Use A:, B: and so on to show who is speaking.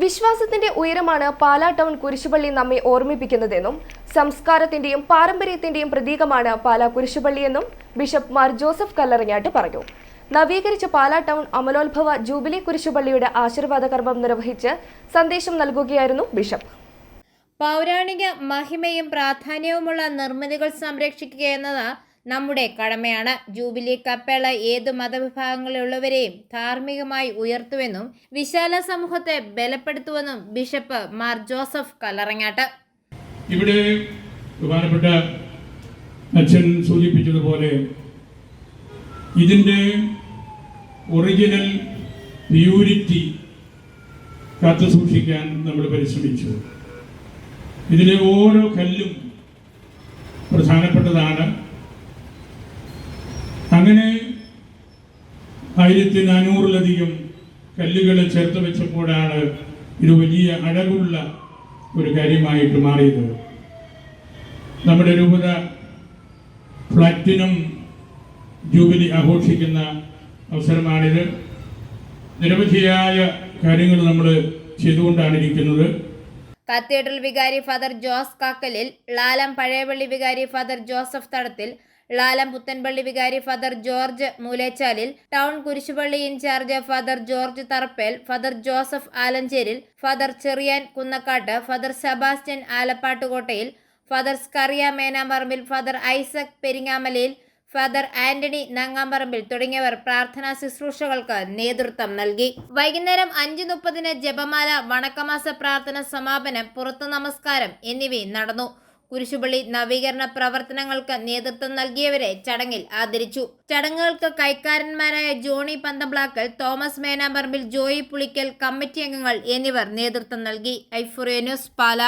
A: വിശ്വാസത്തിന്റെ ഉയരമാണ് പാലാ ടൗൺ കുരിശുപള്ളി നമ്മെ ഓർമ്മിപ്പിക്കുന്നതെന്നും സംസ്കാരത്തിന്റെയും പാരമ്പര്യത്തിന്റെയും പ്രതീകമാണ് പാലാ കുരിശുപള്ളിയെന്നും ബിഷപ്പ് മാർ ജോസഫ് കല്ലറിഞ്ഞാട്ട് പറഞ്ഞു. നവീകരിച്ച പാലാ ടൗൺ അമലോത്ഭവ ജൂബിലി കുരിശുപള്ളിയുടെ ആശീർവാദ കർമ്മം നിർവഹിച്ച് സന്ദേശം നൽകുകയായിരുന്നു ബിഷപ്പ്.
B: പൗരാണിക മഹിമയും പ്രാധാന്യവുമുള്ള നിർമ്മിതികൾ സംരക്ഷിക്കുക എന്നത് നമ്മുടെ കടമയാണ്. ജൂബിലി കപ്പേള ഏതു മതവിഭാഗങ്ങളിലുള്ളവരെയും ധാർമ്മികമായി ഉയർത്തുവെന്നും വിശാല സമൂഹത്തെ ബലപ്പെടുത്തുവെന്നും ബിഷപ്പ് മാർ ജോസഫ് കലറങ്ങാട്ട്
C: ഇവിടെ ബഹുമാനപ്പെട്ട അച്ഛൻ സൂചിപ്പിച്ചതുപോലെ ഇതിന്റെ ഒറിജിനൽ പ്യൂരിറ്റി കാത്തു സൂക്ഷിക്കാൻ നമ്മൾ പരിശ്രമിച്ചു. ഇതിലെ ഓരോ കല്ലും പ്രധാനപ്പെട്ടതാണ്. ആയിരത്തി നാനൂറിലധികം കല്ലുകൾ ചേർത്ത് വെച്ചപ്പോഴാണ് ഇത് വലിയ അഴകുള്ള ഒരു കാര്യമായിട്ട് മാറിയത്. നമ്മുടെ രൂപത പ്ലാറ്റിനം ജൂബിലി ആഘോഷിക്കുന്ന അവസരമാണിത്. നിരവധിയായ കാര്യങ്ങൾ നമ്മൾ ചെയ്തുകൊണ്ടാണ് ഇരിക്കുന്നത്.
B: കത്തീഡ്രൽ വികാരി ഫാദർ ജോസ് കാക്കലിൽ ലാലം പഴയപള്ളി വികാരി ഫാദർ ജോസഫ് തടത്തിൽ ലാലം പുത്തൻപള്ളി വികാരി father George Moolechalil town Kurishupally in charge father George Tharappel father Joseph Alencherry father Cherian Kunnakkattu father Sebastian Alappattukottayil father Scaria Menamparambil father Isaac Peringamalayil father Antony Nangamparambil തുടങ്ങിയവർ പ്രാർത്ഥനാ ശുശ്രൂഷകൾക്ക് നേതൃത്വം നൽകി. വൈകുന്നേരം അഞ്ച് മുപ്പതിന് ജപമാല വണക്കമാസ പ്രാർത്ഥന സമാപനം പുറത്തു നമസ്കാരം എന്നിവയും നടന്നു. കുരിശുപള്ളി നവീകരണ പ്രവർത്തനങ്ങൾക്ക് നേതൃത്വം നൽകിയവരെ ചടങ്ങിൽ ആദരിച്ചു. ചടങ്ങുകൾക്ക് കൈക്കാരന്മാരായ Johnny Panthamblackal Thomas Menamparambil Joy Pulickal committee അംഗങ്ങൾ എന്നിവർ നേതൃത്വം നൽകി. ഐഫുറിയ ന്യൂസ് പാല.